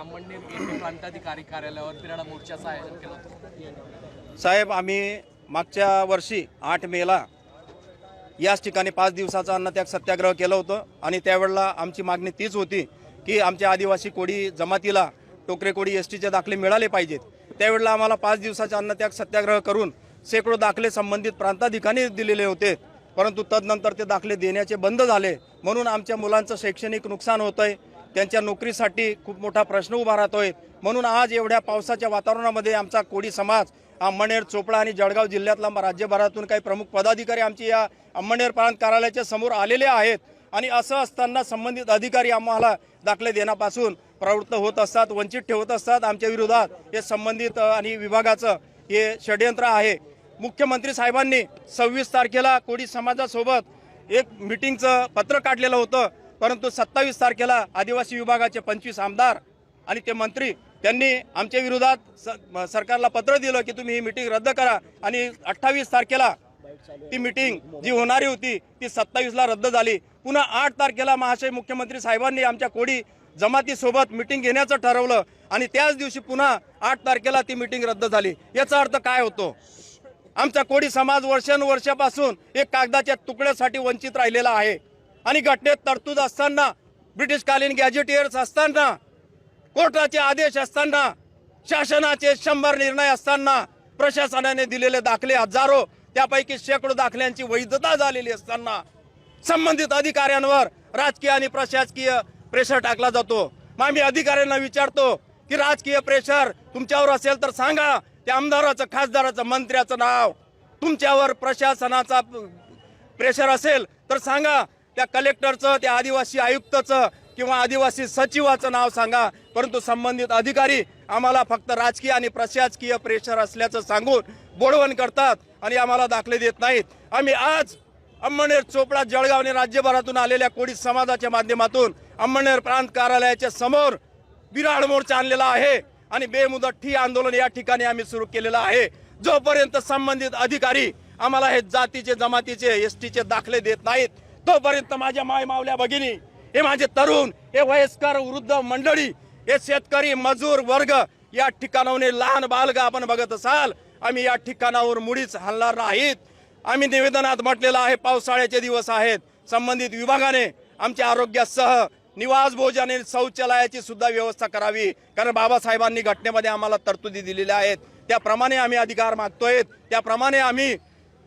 तर्फे प्रांताधिकारी कार्यालयावर तिराडा मोर्चाचं आयोजन केलं होतं. साहेब आम्ही मागच्या वर्षी आठ मेला याच ठिकाणी पाच दिवसाचा अन्नत्याग सत्याग्रह केलं होतं आणि त्यावेळेला आमची मागणी तीच होती की आमच्या आदिवासी कोळी जमातीला टोकरे कोळी एस टीचे दाखले मिळाले पाहिजेत. त्यावेळेला आम्हाला पाच दिवसाचा अन्नत्याग सत्याग्रह करून शेकडो दाखले संबंधित प्रांताधिकारी दिलेले होते परंतु तदनंतर ते दाखले देण्याचे बंद झाले. म्हणून आमच्या मुलांचं शैक्षणिक नुकसान होतं आहे त्यांच्या नोकरीसाठी खूप मोठा प्रश्न उभा राहतोय. म्हणून आज एवढ्या पावसाच्या वातावरणामध्ये आमचा कोळी समाज अंमळनेर चोपडा आणि जळगाव जिल्ह्यातला राज्यभरातून काही प्रमुख पदाधिकारी आमची या अंमळनेर प्रांत कार्यालयाच्या समोर आलेले आहेत. आणि असं असताना संबंधित अधिकारी आम्हाला दाखले देण्यापासून प्रवृत्त होत असतात वंचित ठेवत असतात. आमच्या विरोधात हे संबंधित आणि विभागाचं हे षडयंत्र आहे. मुख्यमंत्री साहेबांनी सव्वीस तारखेला कोळी समाजासोबत एक मिटिंगचं पत्र काढलेलं होतं. परंतु सत्तावीस तारखेला आदिवासी विभागाचे पंचवीस आमदार आणि ते मंत्री त्यांनी आमच्या विरोधात स- सरकारला पत्र दिलं की तुम्ही ही मिटिंग रद्द करा. आणि अठ्ठावीस तारखेला ती मिटिंग जी होणारी होती ती सत्तावीसला रद्द झाली. पुन्हा आठ तारखेला महाशय मुख्यमंत्री साहेबांनी आमच्या कोडी जमातीसोबत मिटिंग घेण्याचं ठरवलं. आणि त्याच दिवशी पुन्हा आठ तारखेला ती मिटिंग रद्द झाली. याचा अर्थ काय होतो? आमचा कोडी समाज वर्षानुवर्षापासून एक कागदाच्या तुकड्यासाठी वंचित राहिलेला आहे. आणि घटनेत तरतूद असताना ब्रिटिशकालीन गॅजेटियर्स असताना कोर्टाचे आदेश असताना शासनाचे शंभर निर्णय असताना प्रशासनाने दिलेले दाखले हजारो त्यापैकी शेकडो दाखल्यांची वैधता झालेली असताना संबंधित अधिकाऱ्यांवर राजकीय आणि प्रशासकीय प्रेशर टाकला जातो. मग आम्ही अधिकाऱ्यांना विचारतो की राजकीय प्रेशर तुमच्यावर असेल तर सांगा त्या आमदाराचं खासदाराचं मंत्र्याचं नाव. तुमच्यावर प्रशासनाचा प्रेशर असेल तर सांगा त्या कलेक्टरचं त्या आदिवासी आयुक्ताचं किंवा आदिवासी सचिवाचं नाव सांगा. परंतु संबंधित अधिकारी आम्हाला फक्त राजकीय आणि प्रशासकीय प्रेशर असल्याचं सांगून बोडवण करतात आणि आम्हाला दाखले देत नाहीत. आम्ही आज अंमळनेर चोपडा जळगाव आणि राज्यभरातून आलेल्या कोळी समाजाच्या माध्यमातून अंमळनेर प्रांत कार्यालयाच्या समोर बिराड मोर्चा आणलेला आहे आणि बेमुदत ठी आंदोलन या ठिकाणी आम्ही सुरू केलेलं आहे. जोपर्यंत संबंधित अधिकारी आम्हाला हे जातीचे जमातीचे एस टीचे दाखले देत नाहीत तोपर्यंत माझ्या माय मावल्या भगिनी हे माझे तरुण हे वयस्कर वृद्ध मंडळी हे शेतकरी मजूर वर्ग या ठिकाणाहून लहान बालग आपण बघत असाल आम्ही या ठिकाणावर मुळीच हलणार नाहीत. आम्ही निवेदनात म्हटलेलं आहे पावसाळ्याचे दिवस आहेत. संबंधित विभागाने आमच्या आरोग्यासह निवास भोजन आणि शौचालयाची सुद्धा व्यवस्था करावी. कारण बाबासाहेबांनी घटनेमध्ये आम्हाला तरतुदी दिलेल्या आहेत. त्याप्रमाणे आम्ही अधिकार मागतोय. त्याप्रमाणे आम्ही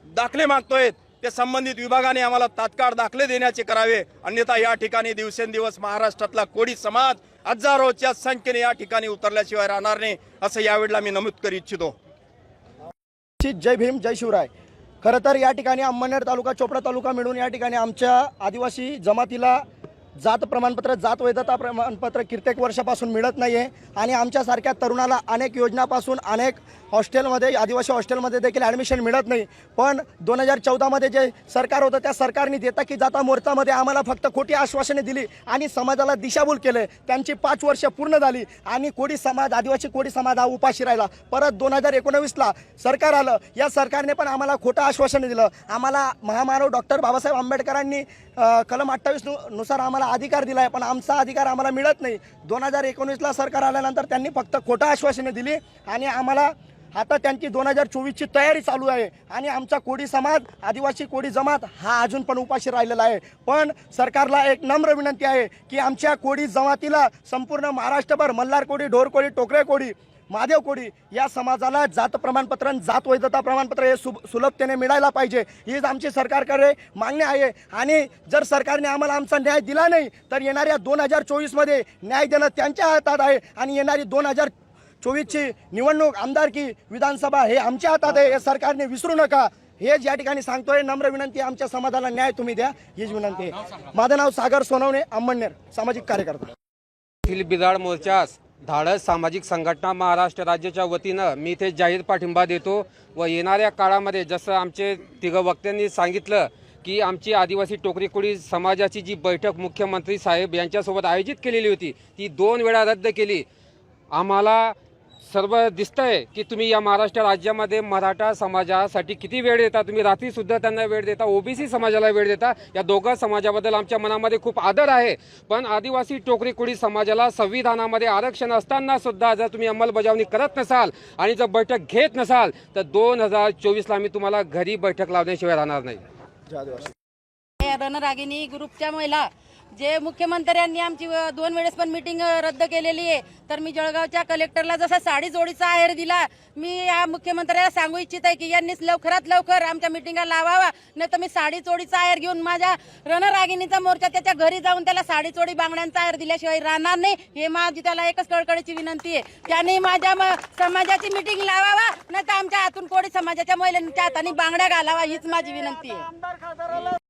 दाखले मागतोय. ते संबंधित विभागाने आम्हाला तात्काळ दाखले देण्याचे करावे. अन्यथा या ठिकाणी दिवसेंदिवस महाराष्ट्रातला कोळी समाज हजारोच्या संख्येने या ठिकाणी उतरल्याशिवाय राहणार नाही असं यावेळेला मी नमूद करू इच्छितो. जय भीम जय शिवराय. खरं तर या ठिकाणी अंमळनेर तालुका चोपडा तालुका मिळून या ठिकाणी आमच्या आदिवासी जमातीला जात प्रमाणपत्र जात वैधता प्रमाणपत्र कित्येक वर्षापासून मिळत नाही आहे आणि आमच्यासारख्या तरुणाला अनेक योजनापासून अनेक हॉस्टेलमध्ये आदिवासी हॉस्टेलमध्ये देखील ॲडमिशन मिळत नाही. पण दोन हजार चौदामध्ये जे सरकार होतं त्या सरकारने देता की जाता मोर्चामध्ये आम्हाला फक्त खोटी आश्वासने दिली आणि समाजाला दिशाभूल केले. त्यांची पाच वर्ष पूर्ण झाली आणि कोळी समाज आदिवासी कोळी समाज हा उपाशी राहिला. परत दोन हजार एकोणवीसला सरकार आलं. या सरकारने पण आम्हाला खोटं आश्वासन दिलं. आम्हाला महामानव डॉक्टर बाबासाहेब आंबेडकरांनी कलम अठ्ठावीसनुसार आम्हाला अधिकार दिला आहे पण आमचा अधिकार आम्हाला मिळत नाही. दोन हजार एकोणीसला सरकार आल्यानंतर त्यांनी फक्त खोटं आश्वासने दिली आणि आम्हाला आता त्यांची दोन हजार चोवीसची तयारी चालू आहे. आणि आमचा कोळी समाज आदिवासी कोळी जमात हा अजून पण उपाशी राहिलेला आहे. पण सरकारला एक नम्र विनंती आहे की आमच्या कोळी जमातीला संपूर्ण महाराष्ट्रभर मल्हार कोळी ढोर कोडी टोकरे कोळी महादेव कोळी या समाजाला जात प्रमाणपत्र आणि जात वैधता प्रमाणपत्र हे सुब सुलभतेने मिळायला पाहिजे. हीच आमची सरकारकडे मागणी आहे. आणि जर सरकारने आम्हाला आमचा न्याय दिला नाही तर येणाऱ्या दोन हजार चोवीसमध्ये न्याय देणं त्यांच्या हातात आहे. आणि येणारी दोन हजार चोवीसची निवडणूक आमदारकी विधानसभा हे आमच्या हातात आहे. हे सरकारने विसरू नका. हेच या ठिकाणी सांगतोय. नम्र विनंती आमच्या समाजाला न्याय तुम्ही द्या. हीच विनंती आहे. माझं नाव सागर सोनवणे अंमळनेर सामाजिक कार्यकर्ता. बिदाड मोर्चास धाडस सामाजिक संघटना महाराष्ट्र राज्याच्या वतीनं मी इथे जाहीर पाठिंबा देतो व येणाऱ्या काळामध्ये जसं आमचे तिघं वक्त्यांनी सांगितलं की आमची आदिवासी टोकरी समाजाची जी बैठक मुख्यमंत्री साहेब यांच्यासोबत आयोजित केलेली होती ती दोन वेळा रद्द केली. आम्हाला सर्व दिसतंय की तुम्ही या महाराष्ट्र राज्यामध्ये मराठा समाजासाठी किती वेळ देता? तुम्ही रात्रीसुद्धा त्यांना वेळ देता ओबीसी समाजाला वेळ देता. या दोघं समाजाबद्दल आमच्या मनामध्ये खूप आदर आहे. पण आदिवासी टोकरी कोळी समाजाला संविधानामध्ये आरक्षण असताना सुद्धा जर तुम्ही अंमलबजावणी करत नसाल आणि जर बैठक घेत नसाल तर दोन हजार चोवीसला आम्ही तुम्हाला घरी बैठक लावण्याशिवाय राहणार नाही. ग्रुपच्या महिला जे मुख्यमंत्र्यांनी आमची दोन वेळेस पण मीटिंग रद्द केलेली आहे तर मी जळगावच्या कलेक्टरला जसा साडी जोडीचा आहेर दिला मी या मुख्यमंत्र्याला सांगू इच्छित आहे की यांनीच लवकरात लवकर आमच्या मिटिंगला लावावा नाही तर मी साडी चोडीचा आहेर घेऊन माझ्या रणरागिणीचा मोर्चा त्याच्या घरी जाऊन त्याला साडी चोडी बांगड्यांचा आहेर दिल्याशिवाय राहणार नाही हे माझी त्याला एकच कळकळीची विनंती आहे. त्याने माझ्या समाजाची मिटिंग लावावा नाही तर आमच्या हातून कोणी समाजाच्या महिलांच्या हाताने बांगड्या घालावा हीच माझी विनंती आहे.